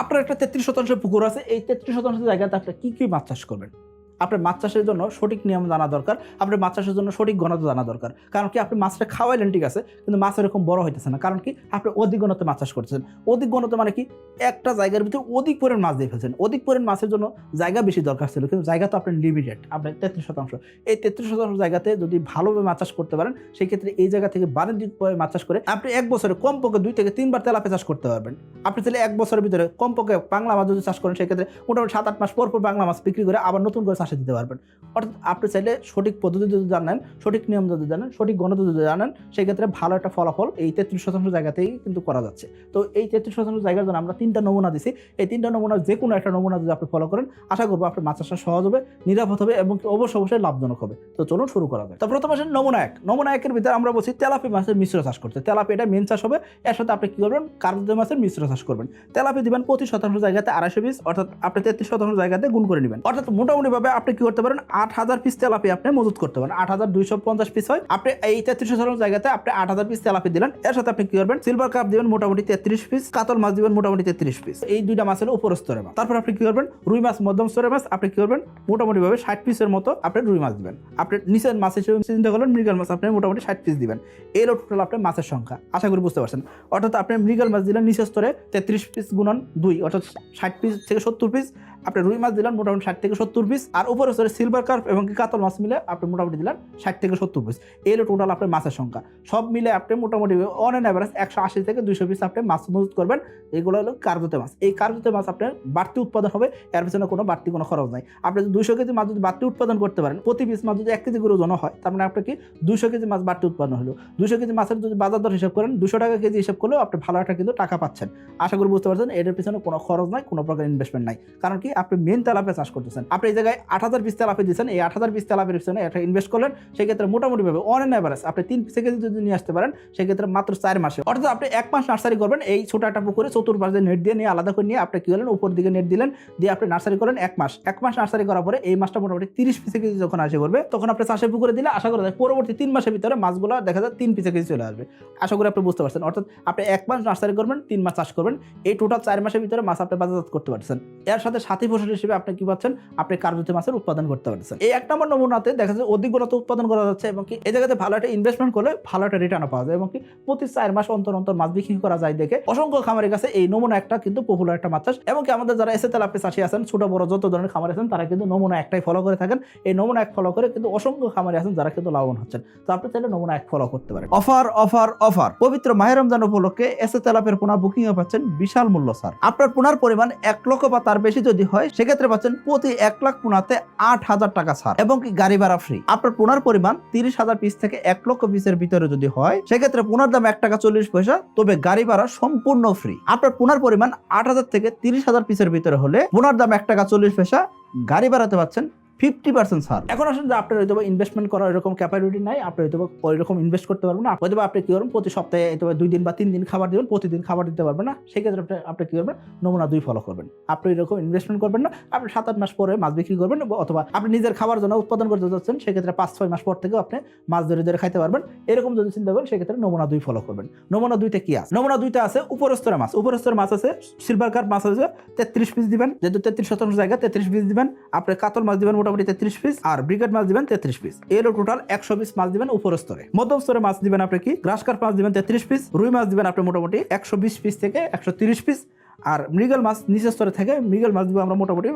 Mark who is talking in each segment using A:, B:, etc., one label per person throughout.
A: আপনার একটা তেত্রিশ শতাংশ পুকুর আছে, এই তেত্রিশ শতাংশ জায়গাতে আপনি কি কি মাছ চাষ করবেন? আপনার মাছ চাষের জন্য সঠিক নিয়ম জানা দরকার, আপনার মাছ চাষের জন্য সঠিক ঘনত্ব জানা দরকার। কারণ কি আপনি মাছটা খাওয়াইলেন, ঠিক আছে, কিন্তু মাছ এরকম বড় হইতেছে না। কারণ কি আপনি অধিক ঘনত্বে মাছ চাষ করতেছেন। অধিক ঘনত্ব মানে কি একটা জায়গার ভিতরে অধিক পরিমাণ মাছ দিয়ে ফেলছেন। অধিক পরিমাণ মাছের জন্য জায়গা বেশি দরকার ছিল, কিন্তু জায়গা তো আপনার লিমিটেড আপনার তেত্রিশ শতাংশ। এই তেত্রিশ শতাংশ জায়গাতে যদি ভালোভাবে মাছ চাষ করতে পারেন সেই ক্ষেত্রে এই জায়গা থেকে বাণিজ্যিকভাবে মাছ চাষ করে আপনি এক বছরে কম কমপক্ষে দুই থেকে তিনবার তেলাপে চাষ করতে পারবেন। আপনি তাহলে এক বছরের ভিতরে কম কমপক্ষে বাংলা মাছ যদি চাষ করেন, সেক্ষেত্রে মোটামুটি সাত আট মাস পর পর বাংলা মাছ বিক্রি করে আবার নতুন করে চাষে দিতে পারবেন। অর্থাৎ আপনি চাইলে সঠিক পদ্ধতি যদি জানেন, সঠিক নিয়ম যদি জানেন, সঠিক গণত যদি জানেন, সেক্ষেত্রে ভালো একটা ফলাফল এই তেত্রিশ শতাংশ জায়গাতেই কিন্তু করা যাচ্ছে। তো এই তেত্রিশ শতাংশ জায়গার জন্য আমরা তিনটা নমুনা দিছি। এই তিনটা নমুনার যে কোনো একটা নমুনা যদি আপনি ফলো করেন, আশা করব আপনার মাছ চাষটা সহজ হবে, নিরাপদ হবে এবং অবশ্য অবশ্যই লাভজনক হবে। তো চলুন শুরু করা যায় তো প্রথম আসেন নমুনা এক। নমুনা একের ভিতরে আমরা বলছি তেলাপি মাছের মিশ্র চাষ করতে। তেলাপি এটা মেন চাষ হবে। এর সাথে আপনি কি করবেন? কার্বুদে মাছের মিশ্র চাষ করবেন। তেলাপি দিবেন প্রতি শতাংশ জায়গাতে আড়াইশো পিস অর্থাৎ আপনি তেত্রিশ শতাংশ জায়গাতে গুণ করে নেবেন। অর্থাৎ মোটামুটি ভাবে আপনি কি করতে পারেন? আট হাজার পিস তেলাপি আপনি মজুত করতে পারেন। আট হাজার দুইশো পঞ্চাশ পিস হয়। আপনি এই তেত্রিশ শতাংশ জায়গাতে আপনি আট হাজার পিস তেলাপি দিলেন। এর সাথে আপনি কি করবেন? সিলভার কাপ দিবেন মোটামুটি তেত্রিশ পিস কাতল মাছ দিবেন মোটামুটি তেত্রিশ পিস এই দুইটা মাছ হলো উপর স্তরের মাছ। তারপর আপনি কি করবেন? রুই মাছ মধ্যম স্তরের মাছ। আপনি কি করবেন? মোটামুটি ভাবে ষাট পিসের মতো আপনি রুই মাছ দিবেন। আপনি নিচের মাছ হিসেবে চিন্তা করলেন, মৃগাল মাছ আপনি মোটামুটি ষাট পিস দিবেন। এই হলো টোটাল আপনার মাছের সংখ্যা। আশা করি বুঝতে পারছেন। অর্থাৎ আপনি মৃগাল মাছ দিলেন, নিচের স্তরে তেত্রিশ পিস গুণন দুই, অর্থাৎ ষাট পিস থেকে সত্তর পিস আপনি রুই মাছ দিলেন মোটামুটি ষাট থেকে সত্তর পিস আর উপরে স্তরে সিলভার কার্প এবং কাতল মাছ মিলে আপনি মোটামুটি দিলেন ষাট থেকে সত্তর পিস এই হলো টোটাল আপনার মাছের সংখ্যা। সব মিলে আপনি মোটামুটি অন অ্যান অ্যাভারেজ একশো আশি থেকে দুইশো পিস আপনি মাছ মজুত করবেন। এগুলো হলো কার্গোতে মাছ। এই কার্গোতে মাছ আপনার বাড়তি উৎপাদন হবে, এর পিছনে কোনো বাড়তি কোনো খরচ নাই। আপনি যদি দুশো কেজি মাছ যদি বাড়তি উৎপাদন করতে পারেন, প্রতি পিস মাছ যদি এক কেজি করে ওজন হয়, তার মানে আপনার কি দুশো কেজি মাছ বাড়তি উৎপাদন হলো। দুশো কেজি মাছের যদি বাজার দর হিসাব করেন দুশো টাকা কেজি হিসাব করলেও আপনি ভালো একটা কিন্তু টাকা পাচ্ছেন। আশা করি বুঝতে পারছেন, এটার পিছনে কোনো খরচ নাই, কোনো প্রকার ইনভেস্টমেন্ট নাই। কারণ কি আপনি মেন তেলাপে চাষ করতেছেন। আপনি এই জায়গায় আট হাজার পিস তেলাপে দিচ্ছেন এই আট হাজার পিস তেলাপের পিছনে একটা ইনভেস্ট করলেন, সেক্ষেত্রে মোটামুটিভাবে অন এন অ্যাভারেজ আপনি তিন পিসে কেজি যদি নিয়ে আসতে পারেন, সেক্ষেত্রে মাত্র চার মাসে। অর্থাৎ আপনি এক মাস নার্সারি করবেন, এই ছোট একটা পুকুরে চতুর্পাশে নেট দিয়ে নিয়ে আলাদা করে নিয়ে আপনি কি করলেন, উপর দিকে নেট দিলেন, দিয়ে আপনি নার্সারি করেন এক মাস। এক মাস নার্সারি করার পরে এই মাসটা মোটামুটি তিরিশ পিসে কেজি যখন আসে করবে, তখন আপনি চাষের পুকুরে দিলে আশা করা যায় পরবর্তী তিন মাসের ভিতরে মাছগুলো দেখা যায় তিন পিসে কেজি চলে আসবে। আশা করি আপনি বুঝতে পারছেন। অর্থাৎ আপনি এক মাস নার্সারি করবেন, তিন মাস চাষ করবেন, এই টোটাল চার মাসের ভিতরে মাছ আপনি বাজারজাত করতে পারছেন এর সাথে সাথী ফসল হিসেবে আপনি কি পাচ্ছেন? আপনি কার্যতে মাছের উৎপাদন করতে পারছেন এই এক নম্বর নমুনাতে দেখা যাচ্ছে অধিক গুণত উৎপাদন করা যাচ্ছে এবং কি এই জায়গাতে ভালো একটা ইনভেস্টমেন্ট করলে ভালো একটা রিটার্ন পাওয়া যায় এবং কি প্রতি চার মাস অন্তর অন্তর মাছ বিক্রি করা যায় দেখে অসংখ্য খামারের কাছে এই নমুনা একটা কিন্তু পপুলার একটা মাছ চাষ এবং কি আমাদের যারা এসে তেলাপি চাষি আছেন, ছোট, বড় যত ধরনের খামার আছেন, তারা কিন্তু নমুনা একটাই ফলো করে থাকেন। এই নমুনা এক ফলো করে কিন্তু অসংখ্য খামারে আছেন যারা কিন্তু লাভবান হচ্ছেন। তো আপনি চাইলে নমুনা এক ফলো করতে পারেন। অফার অফার অফার পবিত্র মাহের রমজান উপলক্ষে এসে তেলাপের পোনা বুকিং এ পাচ্ছেন বিশাল মূল্য স্যার আপনার পোনার পরিমাণ এক লক্ষ বা তার বেশি যদি হয়, সেক্ষেত্রে পাচ্ছেন প্রতি এক লাখ পোনাতে আট হাজার টাকা ছাড় এবং কি গাড়ি ভাড়া ফ্রি আপনার পোনার পরিমাণ তিরিশ হাজার পিস থেকে এক লক্ষ পিসের ভিতরে যদি হয়, সেক্ষেত্রে পোনার দাম এক টাকা চল্লিশ পয়সা, তবে গাড়ি ভাড়া সম্পূর্ণ ফ্রি আপনার পোনার পরিমাণ আট হাজার থেকে তিরিশ হাজার পিসের ভিতরে হলে পোনার দাম এক টাকা চল্লিশ পয়সা, গাড়ি ভাড়াতে পাচ্ছেন ফিফটি পার্সেন্ট ছাড়। এখন আসলে আপনার হয়তো ইনভেস্টমেন্ট করার এরকম ক্যাপাবিলিটি নাই, আপনি হয়তো ওই রকম ইনভেস্ট করতে পারবেন না। হয়তো আপনি কি করবেন, প্রতি সপ্তাহে হয়তো দুই দিন বা তিন দিন খাবার দেবেন, প্রতিদিন খাবার দিতে পারবেন না। সেক্ষেত্রে আপনি আপনি কি করবেন, নমুনা দুই ফলো করবেন। আপনি এরকম ইনভেস্টমেন্ট করবেন না, আপনি সাত আট মাস পরে মাছ বিক্রি করবেন অথবা আপনি নিজের খাবার জন্য উৎপাদন করতে যাচ্ছেন, সেক্ষেত্রে পাঁচ ছয় মাস পর থেকেও আপনি মাছ ধরে ধরে খাইতে পারবেন। এরকম যদি চিন্তা করেন, সেক্ষেত্রে নমুনা দুই ফলো করবেন। নমুনা দুইতে কি আছে? নমুনা দুইটা আছে উপরস্তরের মাছ। উপরস্তরের মাছ আছে সিলভার কার্প মাছ আছে, তেত্রিশ পিস দিবেন। যেহেতু তেত্রিশ শতাংশ জায়গা, তেত্রিশ পিস দিবেন। আপনি কাতল মাছ দিবেন মোটামুটি তেত্রিশ পিস আর ব্রিগেড মাছ দিবেন তেত্রিশ পিস এরও টোটাল একশো পিস মাছ দিবেন উপর স্তরে। মধ্যম স্তরে মাছ দিবেন আপনি কি? গ্রাস কার্প মাছ দিবেন তেত্রিশ পিস রুই মাছ দিবেন আপনি মোটামুটি একশো বিশ পিস থেকে একশো পিস আর মৃগেল মাছ নিচের স্তরে থাকে মৃগেল মাছ দিব আমরা মোটামুটি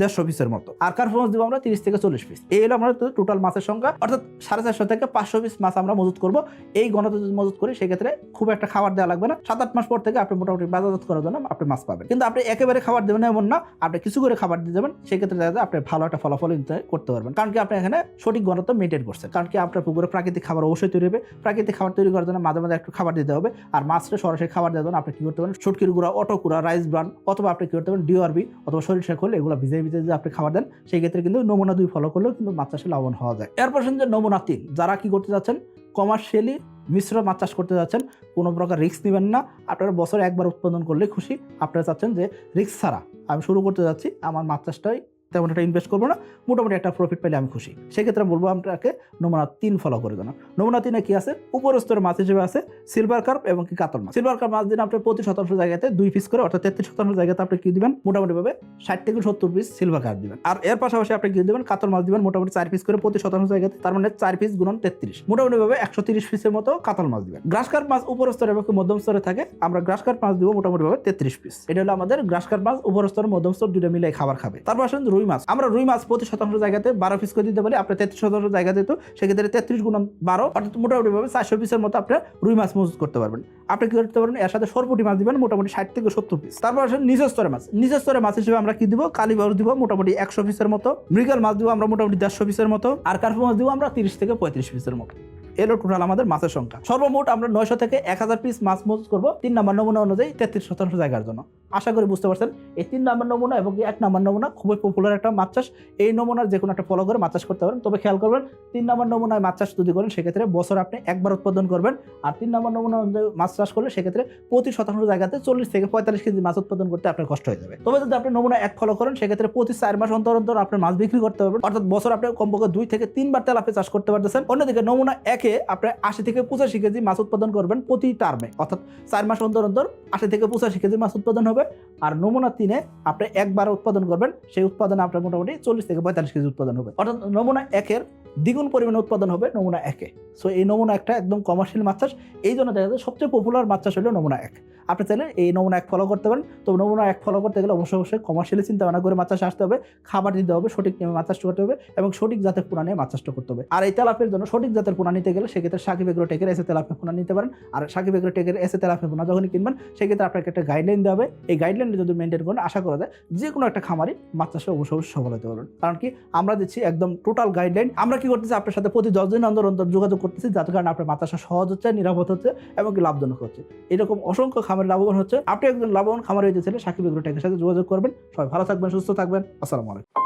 A: দেড়শো পিসের মতো। আর কার্প মাছ দিব আমরা তিরিশ থেকে চল্লিশ পিস। এই হলো আমরা টোটাল মাছের সংখ্যা। অর্থাৎ সাড়ে চারশো থেকে পাঁচশো পিস মাছ আমরা মজুত করব। এই গণতে যদি মজুত করি, সেক্ষেত্রে খুব একটা খাবার দেওয়া লাগবে না। সাত আট মাস পর থেকে আপনি মোটামুটি বাজারজাত করার জন্য আপনি মাছ পাবেন। কিন্তু আপনি একেবারে খাবার দেবেন এমন না, আপনি কিছু করে খাবার দিয়ে দেবেন। সেক্ষেত্রে দেখা যায় আপনি ভালো একটা ফলাফল করতে পারবেন। কারণ কি আপনি এখানে সঠিক গণত্ব মেনটেন করছেন। কারণ কি আপনার পুকুরে প্রাকৃতিক খাবার অবশ্যই তৈরি হবে। প্রাকৃতিক খাবার তৈরি করার জন্য মাঝে মাঝে একটু খাবার দিতে হবে। আর মাছটা সরাসরি খাবার দেওয়ার জন্য আপনি কি করতে পারেন? সুটকির গুঁড়া, অটো কুড়া রাইস ব্রান অথবা আপনি কী করতে পারেন ডিওআরবি অথবা সরিষা খোল, এগুলো ভিজে ভিজে যদি আপনি খাবার দেন সেই ক্ষেত্রে কিন্তু নমুনা দুই ফলো করলেও কিন্তু মাছ চাষে লাভবান হওয়া যায়। এরপর যে নমুনা তিন, যারা কী করতে যাচ্ছেন? কমার্শিয়ালি মিশ্র মাছ চাষ করতে যাচ্ছেন, কোনো প্রকার রিস্ক নেবেন না। আপনারা বছরে একবার উৎপাদন করলে খুশি। আপনারা চাচ্ছেন যে রিস্ক ছাড়া আমি শুরু করতে যাচ্ছি, আমার মাছ চাষটাই তেমন একটা ইনভেস্ট করব না। মোটামুটি একটা প্রফিট পেলে আমি খুশি। সেক্ষেত্রে আমি বলব আপনাকে নমুনা তিন ফলো করে দেন। নমুনা তিনে কি আছে? উপরস্তরের মাছ হিসেবে আছে সিলভার কার্প এবং কি কাতল মাছ। সিলভার কার্প মাছ দিন আপনি প্রতি শতাংশ জায়গাতে দুই পিস করে অর্থাৎ তেত্রিশ শতাংশ জায়গাতে আপনি কি দিবেন? মোটামুটি ভাবে ষাট থেকে সত্তর পিস সিলভার কার্প দিবেন। আর এর পাশাপাশি আপনি কি দিবেন? কাতল মাছ দিবেন মোটামুটি চার পিস করে প্রতি শতাংশ জায়গাতে, তার মানে চার পিস গুণন তেত্রিশ। মোটামুটি ভাবে একশো তিরিশ পিসের মতো কাতল মাছ দিবেন। গ্রাস কার্প মাছ উপর স্তরে এবং মধ্যম স্তরে থাকে, আমরা গ্রাস কার্প মাছ দিব মোটামুটি ভাবে তেত্রিশ পিস এটা হলো আমাদের গ্রাস কার্প মাছ উপর স্তর মধ্যম স্তর দুটো মিলে খাবার খাবে। তারপর আসেন রুই মাছ আমরা রুই মাছ প্রতি শতাংশ জায়গাতে বারো পিস করে দিতে পারি আপনার তেত্রিশ শতাংশ জায়গা দিত সেক্ষেত্রে তেত্রিশ গুণ বারো, অর্থাৎ মোটামুটি ভাবে চারশো পিসের মতো আপনার রুই মাছ মজুত করতে পারবেন। আপনি কি করতে পারবেন? এর সাথে সরপুটি মাছ দিবেন, মোটামুটি ষাট থেকে সত্তর পিস তারপর আসেন নিজ স্তরে মাছ। নিজ স্তরে মাছ হিসেবে আমরা কি দিব? কালীবাউর দিব, মোটামুটি একশো পিসের মতো। মৃগাল মাছ দিব, আমরা মোটামুটি দেড়শো পিসের মতো। আর কার্পু মাছ দিব, আমরা তিরিশ থেকে পঁয়ত্রিশ পিসের মতো। এলো টোটাল আমাদের মাছের সংখ্যা। সর্বমোট আমরা নয়শো থেকে এক হাজার পিস মাছ মজুত করব তিন নম্বর নমুনা অনুযায়ী তেত্রিশ শতাংশ জায়গার জন্য। আশা করি বুঝতে পারছেন, এই তিন নম্বর নমুনা এবং এক নম্বর নমুনা খুবই পপুলার একটা মাছ চাষ। এই নমুনার যে কোনো একটা ফলো করে মাছ চাষ করতে পারেন। তবে খেয়াল করবেন, তিন নম্বর নমুনায় মাছ চাষ যদি করেন, সেক্ষেত্রে বছর আপনি একবার উৎপাদন করবেন। আর তিন নম্বর নমুনা অনুযায়ী মাছ চাষ করলে সেক্ষেত্রে প্রতি শতাংশ জায়গাতে চল্লিশ থেকে পঁয়তাল্লিশ কেজি মাছ উৎপাদন করতে আপনার কষ্ট হয়ে যাবে। তবে যদি আপনি নমুনা এক ফলো করেন, সেক্ষেত্রে প্রতি চার মাস অন্তর অন্তর আপনার মাছ বিক্রি করতে পারবেন। অর্থাৎ বছর আপনি কমপক্ষে দুই থেকে তিনবার তেলাপে চাষ করতে পারতেছেন। অন্যদিকে নমুনা একে আপনি আশি থেকে পঁচাশি কেজি মাছ উৎপাদন করবেন প্রতি টার্মে অর্থাৎ চার মাস অন্তর অন্তর আশি থেকে পঁচাশি কেজি মাছ উৎপাদন হবে। আর নমুনা তিনে আপনি একবার উৎপাদন করবেন, সেই উৎপাদন আপনার মোটামুটি চল্লিশ থেকে পঁয়তাল্লিশ কেজি উৎপাদন হবে। অর্থাৎ নমুনা একের দ্বিগুণ পরিমাণে উৎপাদন হবে নমুনা একে। সো এই নমুনা একটা একদম কমার্শিয়াল মাছ চাষ, এই জন্য দেখা যায় সবচেয়ে পপুলার মাছ চাষ হলো নমুনা এক। আপনি চাইলে এই নমুনা এক ফলো করতে পারেন। তো নমুনা এক ফলো করতে গেলে অবশ্যই অবশ্যই কমার্শিয়ালি চিন্তা ভাবনা করে মাছ চাষ আসতে হবে, খাবার দিতে হবে, সঠিক নিয়মে মাছ চাষ করতে হবে এবং সঠিক জাতের পোনা নিয়ে মাছ চাষটা করতে হবে। আর এই তেলাপের জন্য সঠিক জাতের পোনা নিতে গেলে সেক্ষেত্রে সাকিব এগ্রো টেকের এসে তেলাপের পোনা নিতে পারেন। আর সাকিব এগ্রো টেকের এসে তেলাপের পোনা যখনই কিনবেন, সেক্ষেত্রে আপনাকে একটা গাইডলাইন দেওয়া হবে। এই গাইডলাইনটা যদি মেনটেন করেন, আশা করা যায় যে কোনো একটা খামারই মাছ চাষে অবশ্যই অবশ্যই সফল হতে পারবেন। কারণ কি, আমরা দিচ্ছি একদম টোটাল গাইডলাইন আমরা কি করতেছে, আপনার সাথে প্রতি দশ দিন অন্তর অন্তর যোগাযোগ করতেছে, যার কারণে আপনার চাষা সহজ হচ্ছে, নিরাপদ হচ্ছে এবং লাভজনক হচ্ছে। এরকম অসংখ্য খামার লাভবান হচ্ছে। আপনি একজন লাভবান খামার হয়েছে ছেলে সাকিব এগুলো টেকের সাথে যোগাযোগ করবেন। সবাই ভালো থাকবেন, সুস্থ থাকবেন। আসসালামু আলাইকুম।